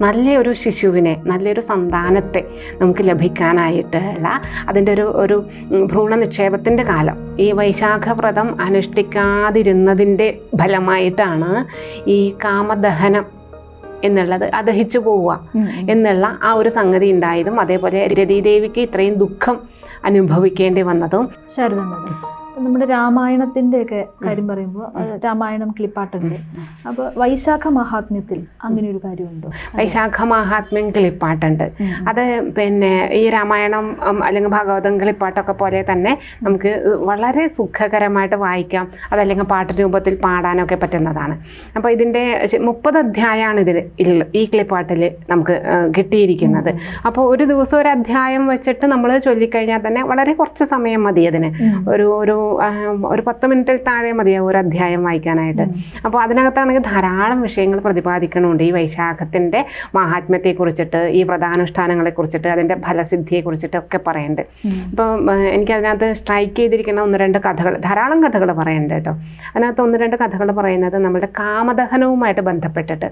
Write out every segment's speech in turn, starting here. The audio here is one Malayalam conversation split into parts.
നല്ലൊരു ശിശുവിനെ നല്ലൊരു സന്താനത്തെ നമുക്ക് ലഭിക്കാനായിട്ടുള്ള അതിന്റെ ഒരു ഒരു ഭ്രൂണ നിക്ഷേപത്തിന്റെ കാലം. ഈ വൈശാഖ വ്രതം അനുഷ്ഠിക്കാതിരുന്നതിന്റെ ഫലമായിട്ടാണ് ഈ കാമദഹനം എന്നുള്ളത് അദഹിച്ചു പോവുക എന്നുള്ള ആ ഒരു സംഗതി ഉണ്ടായതും അതേപോലെ രതിദേവിക്ക് ഇത്രയും ദുഃഖം അനുഭവിക്കേണ്ടി വന്നതും ശാരദ നമ്മുടെ രാമായണത്തിന്റെ ഒക്കെ കാര്യം പറയുമ്പോൾ രാമായണം കിളിപ്പാട്ടുണ്ട് അപ്പൊ വൈശാഖ മഹാത്മ്യത്തിൽ അങ്ങനെ ഒരു കാര്യമുണ്ടോ വൈശാഖ മഹാത്മ്യം കിളിപ്പാട്ടുണ്ട്. അത് പിന്നെ ഈ രാമായണം അല്ലെങ്കിൽ ഭാഗവതം കിളിപ്പാട്ടൊക്കെ പോലെ തന്നെ നമുക്ക് വളരെ സുഖകരമായിട്ട് വായിക്കാം. അതല്ലെങ്കിൽ പാട്ട് രൂപത്തിൽ പാടാനൊക്കെ പറ്റുന്നതാണ്. അപ്പോൾ ഇതിന്റെ മുപ്പത് അധ്യായമാണ് ഇതിൽ ഈ കിളിപ്പാട്ടിൽ നമുക്ക് കിട്ടിയിരിക്കുന്നത്. അപ്പോൾ ഒരു ദിവസം ഒരു അധ്യായം വെച്ചിട്ട് നമ്മൾ ചൊല്ലിക്കഴിഞ്ഞാൽ തന്നെ വളരെ കുറച്ച് സമയം മതി അതിന്. ഒരു ഒരു ഒരു പത്ത് മിനിറ്റിൽ താഴെ മതിയാവും ഒരു അധ്യായം വായിക്കാനായിട്ട്. അപ്പോൾ അതിനകത്താണെങ്കിൽ ധാരാളം വിഷയങ്ങൾ പ്രതിപാദിക്കണമുണ്ട് ഈ വൈശാഖത്തിന്റെ മഹാത്മ്യത്തെക്കുറിച്ചിട്ട് ഈ വ്രതാനുഷ്ഠാനങ്ങളെക്കുറിച്ചിട്ട് അതിന്റെ ഫലസിദ്ധിയെക്കുറിച്ചിട്ട് ഒക്കെ പറയുന്നുണ്ട് അപ്പോൾ എനിക്കതിനകത്ത് എനിക്ക് അതിനകത്ത് സ്ട്രൈക്ക് ചെയ്തിരിക്കുന്ന ഒന്ന് രണ്ട് കഥകൾ ധാരാളം കഥകൾ പറയുന്നുണ്ട് കേട്ടോ. അതിനകത്ത് ഒന്ന് രണ്ട് കഥകൾ പറയുന്നത് നമ്മുടെ കാമദഹനവുമായിട്ട് ബന്ധപ്പെട്ടിട്ട്.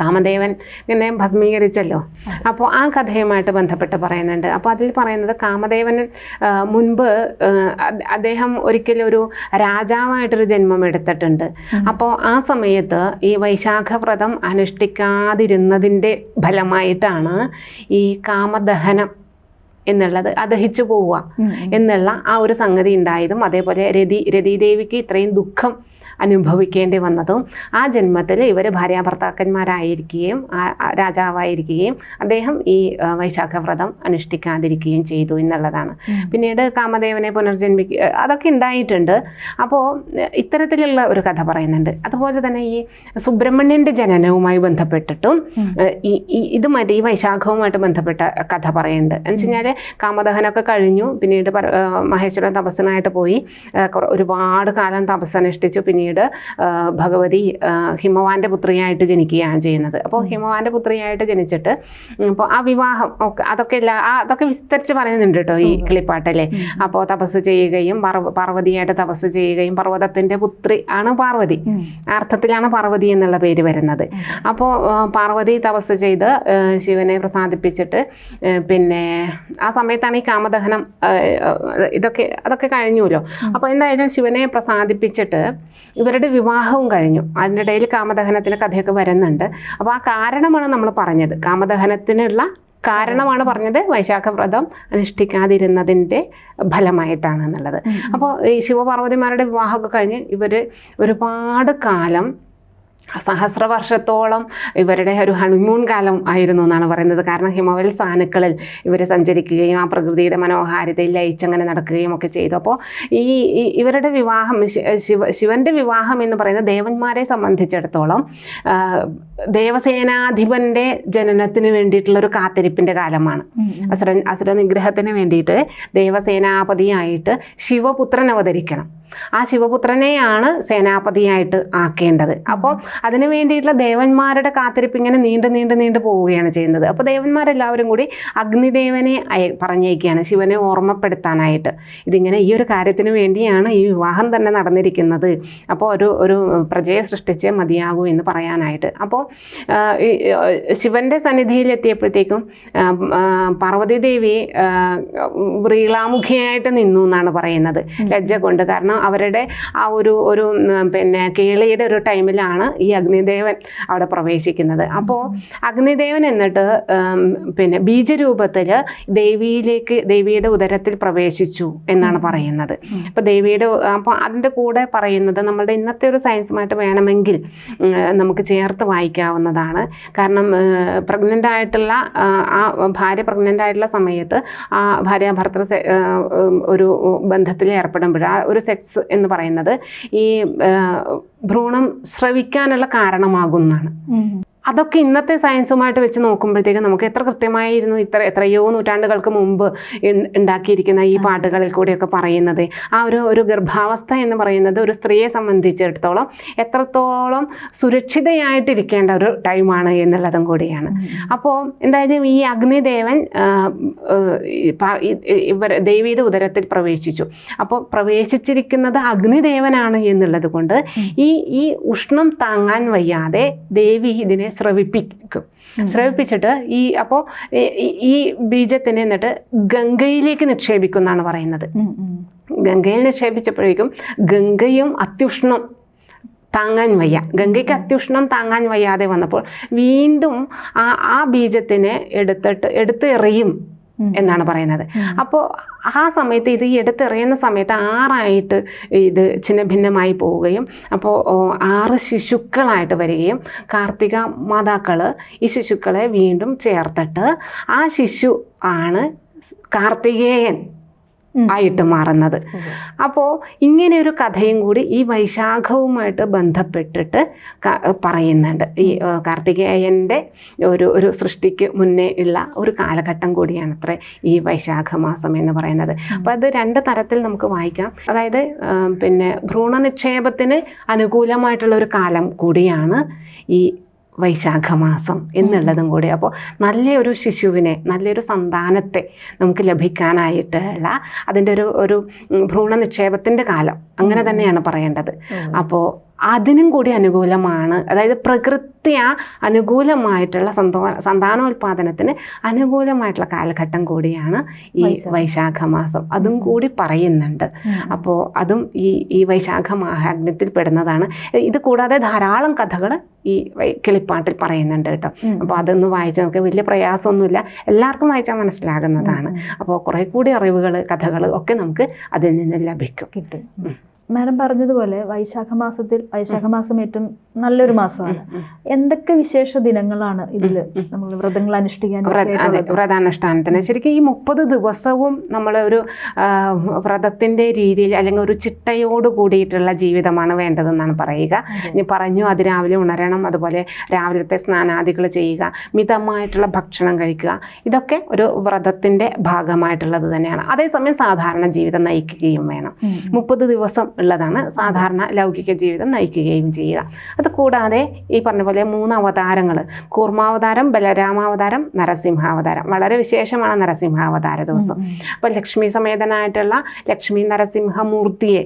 കാമദേവൻ ഇങ്ങനെ ഭസ്മീകരിച്ചല്ലോ. അപ്പോൾ ആ കഥയുമായിട്ട് ബന്ധപ്പെട്ട് പറയുന്നുണ്ട്. അപ്പോൾ അതിൽ പറയുന്നത് കാമദേവൻ മുൻപ് അദ്ദേഹം ഒരിക്കലും ഒരു രാജാവായിട്ടൊരു ജന്മം എടുത്തിട്ടുണ്ട്. അപ്പോൾ ആ സമയത്ത് ഈ വൈശാഖ വ്രതം അനുഷ്ഠിക്കാതിരുന്നതിന്റെ ഫലമായിട്ടാണ് ഈ കാമദഹനം എന്നുള്ളത് അദഹിച്ചു പോവുക എന്നുള്ള ആ ഒരു സംഗതി ഉണ്ടായതും അതേപോലെ രതി രതിദേവിക്ക് ഇത്രയും ദുഃഖം അനുഭവിക്കേണ്ടി വന്നതും ആ ജന്മത്തിൽ ഇവർ ഭാര്യാഭർത്താക്കന്മാരായിരിക്കുകയും രാജാവായിരിക്കുകയും അദ്ദേഹം ഈ വൈശാഖ വ്രതം അനുഷ്ഠിക്കാതിരിക്കുകയും ചെയ്തു എന്നുള്ളതാണ്. പിന്നീട് കാമദേവനെ പുനർജന്മിക്കുക അതൊക്കെ ഉണ്ടായിട്ടുണ്ട്. അപ്പോൾ ഇത്തരത്തിലുള്ള ഒരു കഥ പറയുന്നുണ്ട്. അതുപോലെ തന്നെ ഈ സുബ്രഹ്മണ്യന്റെ ജനനവുമായി ബന്ധപ്പെട്ടിട്ടും ഈ ഇത് ഇതുമായിട്ട് ഈ വൈശാഖവുമായിട്ട് ബന്ധപ്പെട്ട കഥ പറയുന്നുണ്ട്. എന്ന് വെച്ച് കഴിഞ്ഞാൽ കാമദഹനമൊക്കെ കഴിഞ്ഞു. പിന്നീട് മഹേശ്വരൻ തപസ്സിനായിട്ട് പോയി. ഒരുപാട് കാലം തപസ്സനുഷ്ഠിച്ചു. പിന്നീട് ഏഹ് ഭഗവതി ഹിമവാന്റെ പുത്രിയായിട്ട് ജനിക്കുകയാണ് ചെയ്യുന്നത്. അപ്പോൾ ഹിമവാന്റെ പുത്രിയായിട്ട് ജനിച്ചിട്ട് അപ്പോൾ ആ വിവാഹം ഒക്കെ അതൊക്കെ എല്ലാ അതൊക്കെ വിസ്തരിച്ച് പറയുന്നുണ്ട് കേട്ടോ ഈ കിളിപ്പാട്ടല്ലേ. അപ്പോൾ തപസ് ചെയ്യുകയും പാർവതിയായിട്ട് തപസ് ചെയ്യുകയും പർവതത്തിന്റെ പുത്രി ആണ് പാർവതി. അർത്ഥത്തിലാണ് പാർവതി എന്നുള്ള പേര് വരുന്നത്. അപ്പോൾ പാർവതി തപസ് ചെയ്ത് ശിവനെ പ്രസാദിപ്പിച്ചിട്ട് പിന്നെ ആ സമയത്താണ് ഈ കാമദഹനം ഇതൊക്കെ അതൊക്കെ കഴിഞ്ഞുല്ലോ അപ്പോൾ എന്തായാലും ശിവനെ പ്രസാദിപ്പിച്ചിട്ട് ഇവരുടെ വിവാഹവും കഴിഞ്ഞു. അതിനിടയിൽ കാമദഹനത്തിന് കഥയൊക്കെ വരുന്നുണ്ട്. അപ്പോൾ ആ കാരണമാണ് നമ്മൾ പറഞ്ഞത്. കാമദഹനത്തിനുള്ള കാരണമാണ് പറഞ്ഞത് വൈശാഖ വ്രതം അനുഷ്ഠിക്കാതിരുന്നതിന്റെ ഫലമായിട്ടാണ് എന്നുള്ളത്. അപ്പോൾ ഈ ശിവപാർവതിമാരുടെ വിവാഹമൊക്കെ കഴിഞ്ഞ് ഇവർ ഒരുപാട് കാലം സഹസ്രവർഷത്തോളം ഇവരുടെ ഒരു ഹണിമൂൺ കാലം ആയിരുന്നു എന്നാണ് പറയുന്നത്. കാരണം ഹിമവൽ സാനുക്കളിൽ ഇവർ സഞ്ചരിക്കുകയും ആ പ്രകൃതിയുടെ മനോഹാരിതയിൽ ലയിച്ചങ്ങനെ നടക്കുകയും ഒക്കെ ചെയ്തു. അപ്പോൾ ഈ ഇവരുടെ വിവാഹം ശിവ ശിവന്റെ വിവാഹം എന്ന് പറയുന്നത് ദേവന്മാരെ സംബന്ധിച്ചിടത്തോളം ദേവസേനാധിപന്റെ ദേവസേനാധിപന്റെ ജനനത്തിന് വേണ്ടിയിട്ടുള്ള ഒരു കാത്തിരിപ്പിന്റെ കാലമാണ്. അസുര അസുര നിഗ്രഹത്തിന് വേണ്ടിയിട്ട് ദേവസേനാപതിയായിട്ട് ശിവപുത്രൻ അവതരിക്കണം. ആ ശിവപുത്രനെയാണ് സേനാപതിയായിട്ട് ആക്കേണ്ടത്. അപ്പോൾ അതിനു വേണ്ടിയിട്ടുള്ള ദേവന്മാരുടെ കാത്തിരിപ്പ് ഇങ്ങനെ നീണ്ടു നീണ്ടു നീണ്ടു പോവുകയാണ് ചെയ്യുന്നത്. അപ്പോൾ ദേവന്മാരെല്ലാവരും കൂടി അഗ്നിദേവനെ പറഞ്ഞേക്കുകയാണ് ശിവനെ ഓർമ്മപ്പെടുത്താനായിട്ട്. ഇതിങ്ങനെ ഈ ഒരു കാര്യത്തിന് വേണ്ടിയാണ് ഈ വിവാഹം തന്നെ നടന്നിരിക്കുന്നത്. അപ്പോൾ ഒരു ഒരു പ്രജയെ സൃഷ്ടിച്ചേ മതിയാകൂ എന്ന് പറയാനായിട്ട്. അപ്പോൾ ശിവന്റെ ആ, പാർവതി ദേവി വ്രീളാമുഖിയായിട്ട് നിന്നു എന്നാണ് പറയുന്നത്. ലജ്ജ കൊണ്ട് കാരണം അവരുടെ ആ ഒരു ഒരു പിന്നെ കേളിയുടെ ഒരു ടൈമിലാണ് ഈ അഗ്നിദേവൻ അവിടെ പ്രവേശിക്കുന്നത്. അപ്പോൾ അഗ്നിദേവൻ എന്നിട്ട് പിന്നെ ബീജരൂപത്തിൽ ദേവിയിലേക്ക് ദേവിയുടെ ഉദരത്തിൽ പ്രവേശിച്ചു എന്നാണ് പറയുന്നത്. അപ്പോൾ ദേവിയുടെ അപ്പോൾ അതിന്റെ കൂടെ പറയുന്നത് നമ്മളുടെ ഇന്നത്തെ ഒരു സയൻസുമായിട്ട് വേണമെങ്കിൽ നമുക്ക് ചേർത്ത് വായിക്കാവുന്നതാണ്. കാരണം പ്രഗ്നന്റ് ആയിട്ടുള്ള ആ, ഭാര്യ പ്രഗ്നന്റ് ആയിട്ടുള്ള സമയത്ത് ആ ഭാര്യ ഭർത്തൃ ഒരു ബന്ധത്തിൽ ഏർപ്പെടുമ്പോൾ ആ ഒരു സെക്സ് എന്ന് പറയുന്നത് ഈ ഭ്രൂണം സ്രവിക്കാനുള്ള കാരണമാകുന്നതാണ് ഉം. അതൊക്കെ ഇന്നത്തെ സയൻസുമായിട്ട് വെച്ച് നോക്കുമ്പോഴത്തേക്ക് നമുക്ക് എത്ര കൃത്യമായിരുന്നു ഇത്ര എത്രയോ നൂറ്റാണ്ടുകൾക്ക് മുമ്പ് ഉണ്ടാക്കിയിരിക്കുന്ന ഈ പാട്ടുകളിൽ കൂടെയൊക്കെ പറയുന്നത്. ആ ഒരു ഒരു ഗർഭാവസ്ഥ എന്ന് പറയുന്നത് ഒരു സ്ത്രീയെ സംബന്ധിച്ചിടത്തോളം എത്രത്തോളം സുരക്ഷിതയായിട്ടിരിക്കേണ്ട ഒരു ടൈമാണ് എന്നുള്ളതും കൂടിയാണ്. അപ്പോൾ എന്തായാലും ഈ അഗ്നിദേവൻ ഇവർ ദേവിയുടെ ഉദരത്തിൽ പ്രവേശിച്ചു. അപ്പോൾ പ്രവേശിച്ചിരിക്കുന്നത് അഗ്നിദേവനാണ് എന്നുള്ളത് കൊണ്ട് ഈ ഈ ഉഷ്ണം താങ്ങാൻ വയ്യാതെ ദേവി ഇതിനെ സ്രവിപ്പിക്കും ഉം. സ്രവിപ്പിച്ചിട്ട് ഈ അപ്പോൾ ഈ ബീജത്തിനെ എന്നിട്ട് ഗംഗയിലേക്ക് നിക്ഷേപിക്കും എന്നാണ് പറയുന്നത്. ഗംഗയിൽ നിക്ഷേപിച്ചപ്പോഴേക്കും ഗംഗയും അത്യുഷ്ണം താങ്ങാൻ വയ്യ ഗംഗയ്ക്ക് അത്യുഷ്ണം താങ്ങാൻ വയ്യാതെ വന്നപ്പോൾ വീണ്ടും ആ ആ ബീജത്തിനെ എടുത്തിട്ട് എടുത്ത് എറിയും ഉം. എന്നാണ് പറയുന്നത്. അപ്പോൾ ആ സമയത്ത് ഇത് ഈ എടുത്തെറിയുന്ന സമയത്ത് ആറായിട്ട് ഇത് ചിന്ന ഭിന്നമായി പോവുകയും അപ്പോൾ ആറ് ശിശുക്കളായിട്ട് വരികയും കാർത്തിക മാതാക്കൾ ഈ ശിശുക്കളെ വീണ്ടും ചേർത്തിട്ട് ആ ശിശു ആണ് കാർത്തികേയൻ. ആയിട്ട് മാറുന്നത്. അപ്പോ അപ്പോൾ ഇങ്ങനെ ഒരു കഥയും കൂടി ഈ വൈശാഖവുമായിട്ട് ബന്ധപ്പെട്ടിട്ട് പറയുന്നുണ്ട്. ഈ കാർത്തികേയന്റെ ഒരു ഒരു സൃഷ്ടിക്ക് മുന്നേ ഉള്ള ഒരു കാലഘട്ടം കൂടിയാണ് അത്ര ഈ വൈശാഖ മാസം എന്ന് പറയുന്നത്. അപ്പോൾ അത് രണ്ട് തരത്തിൽ നമുക്ക് വായിക്കാം. അതായത് പിന്നെ ഭ്രൂണ നിക്ഷേപത്തിന് അനുകൂലമായിട്ടുള്ള ഒരു കാലം കൂടിയാണ് ഈ വൈശാഖ മാസം എന്നുള്ളതും കൂടി. അപ്പോൾ നല്ലൊരു ശിശുവിനെ നല്ലൊരു സന്താനത്തെ നമുക്ക് ലഭിക്കാനായിട്ടുള്ള അതിന്റെ ഒരു ഒരു ഭ്രൂണ നിക്ഷേപത്തിന്റെ കാലം. അങ്ങനെ തന്നെയാണ് പറയേണ്ടത്. അപ്പോൾ അതിനും കൂടി അനുകൂലമാണ്. അതായത് പ്രകൃതി ആ അനുകൂലമായിട്ടുള്ള സന്തോ സന്താനോൽപാദനത്തിന് അനുകൂലമായിട്ടുള്ള കാലഘട്ടം കൂടിയാണ് ഈ വൈശാഖ. മാസം അതും കൂടി പറയുന്നുണ്ട്. അപ്പോൾ അതും ഈ ഈ വൈശാഖ മാഹാത്മ്യത്തിൽ പെടുന്നതാണ് ഇത് കൂടാതെ ധാരാളം കഥകൾ ഈ കിളിപ്പാട്ടിൽ പറയുന്നുണ്ട് കേട്ടോ. അപ്പോൾ അതൊന്ന് വായിച്ച് നോക്കി വലിയ പ്രയാസമൊന്നുമില്ല. എല്ലാവർക്കും വായിച്ചാൽ മനസ്സിലാകുന്നതാണ്. അപ്പോൾ കുറേ കൂടി അറിവുകൾ കഥകൾ ഒക്കെ നമുക്ക് അതിൽ നിന്ന് ലഭിക്കും. കിട്ടും. മാഡം പറഞ്ഞതുപോലെ വൈശാഖ മാസത്തിൽ വൈശാഖ മാസം ഏറ്റവും നല്ലൊരു മാസമാണ്. എന്തൊക്കെ വിശേഷ ദിനങ്ങളാണ് ഇതിൽ? നമ്മൾ വ്രതങ്ങൾ അനുഷ്ഠിക്കാൻ വ്രതാനുഷ്ഠാനത്തിന്. ശരിക്കും ഈ മുപ്പത് ദിവസവും നമ്മൾ ഒരു വ്രതത്തിന്റെ രീതിയിൽ അല്ലെങ്കിൽ ഒരു ചിട്ടയോട് കൂടിയിട്ടുള്ള ജീവിതമാണ് വേണ്ടതെന്നാണ് പറയുക. ഇനി പറഞ്ഞു അതിരാവിലെ ഉണരണം അതുപോലെ രാവിലത്തെ സ്നാനാദികൾ ചെയ്യുക മിതമായിട്ടുള്ള ഭക്ഷണം കഴിക്കുക. ഇതൊക്കെ ഒരു വ്രതത്തിന്റെ ഭാഗമായിട്ടുള്ളത് തന്നെയാണ്. അതേസമയം സാധാരണ ജീവിതം നയിക്കുകയും വേണം. മുപ്പത് ദിവസം ഉള്ളതാണ്. സാധാരണ ലൗകിക ജീവിതം നയിക്കുകയും ചെയ്യുക. അത് കൂടാതെ ഈ പറഞ്ഞ പോലെ മൂന്ന് അവതാരങ്ങൾ കൂർമാവതാരം ബലരാമാവതാരം നരസിംഹാവതാരം. വളരെ വിശേഷമാണ് നരസിംഹാവതാര ദിവസം. അപ്പോൾ ലക്ഷ്മി സമേതനായിട്ടുള്ള ലക്ഷ്മി നരസിംഹമൂർത്തിയെ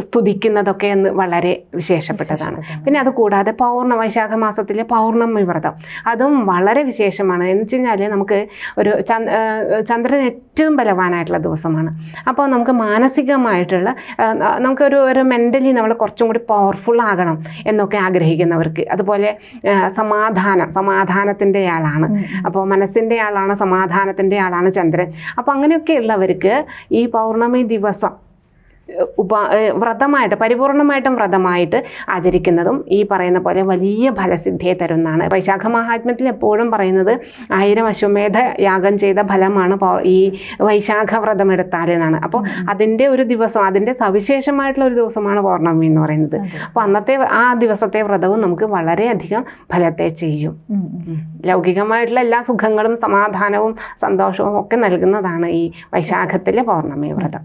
സ്തുതിക്കുന്നതൊക്കെ എന്ന് വളരെ വിശേഷപ്പെട്ടതാണ്. പിന്നെ അത് കൂടാതെ പൗർണ വൈശാഖ മാസത്തിലെ പൗർണമി വ്രതം. അതും വളരെ വിശേഷമാണ്. എന്ന് വെച്ച് കഴിഞ്ഞാൽ നമുക്ക് ഒരു ചന്ദ്രൻ ഏറ്റവും ബലവാനായിട്ടുള്ള ദിവസമാണ്. അപ്പോൾ നമുക്ക് മാനസികമായിട്ടുള്ള നമുക്കൊരു ഒരു മെന്റലി നമ്മൾ കുറച്ചും കൂടി പവർഫുൾ ആകണം എന്നൊക്കെ ആഗ്രഹിക്കുന്നവർക്ക്. അതുപോലെ സമാധാനം സമാധാനത്തിന്റെ ആളാണ്. അപ്പോൾ മനസ്സിന്റെ ആളാണ് സമാധാനത്തിന്റെ ആളാണ് ചന്ദ്രൻ. അപ്പോൾ അങ്ങനെയൊക്കെയുള്ളവർക്ക് ഈ പൗർണമി ദിവസം ഉപ വ്രതമായിട്ട് പരിപൂർണമായിട്ടും വ്രതമായിട്ട് ആചരിക്കുന്നതും ഈ പറയുന്ന പോലെ വലിയ ഫലസിദ്ധിയെ തരുന്നതാണ്. വൈശാഖ മഹാത്മ്യത്തിൽ എപ്പോഴും പറയുന്നത് ആയിരം അശ്വമേധ യാഗം ചെയ്ത ഫലമാണ് ഈ വൈശാഖ വ്രതം എടുത്താൽ എന്നാണ്. അപ്പോൾ അതിന്റെ ഒരു ദിവസം അതിന്റെ സവിശേഷമായിട്ടുള്ള ഒരു ദിവസമാണ് പൗർണമി എന്ന് പറയുന്നത്. അപ്പോൾ അന്നത്തെ ആ ദിവസത്തെ വ്രതവും നമുക്ക് വളരെയധികം ഫലത്തെ ചെയ്യും. ലൗകികമായിട്ടുള്ള എല്ലാ സുഖങ്ങളും സമാധാനവും സന്തോഷവും ഒക്കെ നൽകുന്നതാണ് ഈ വൈശാഖത്തിലെ പൗർണമി വ്രതം.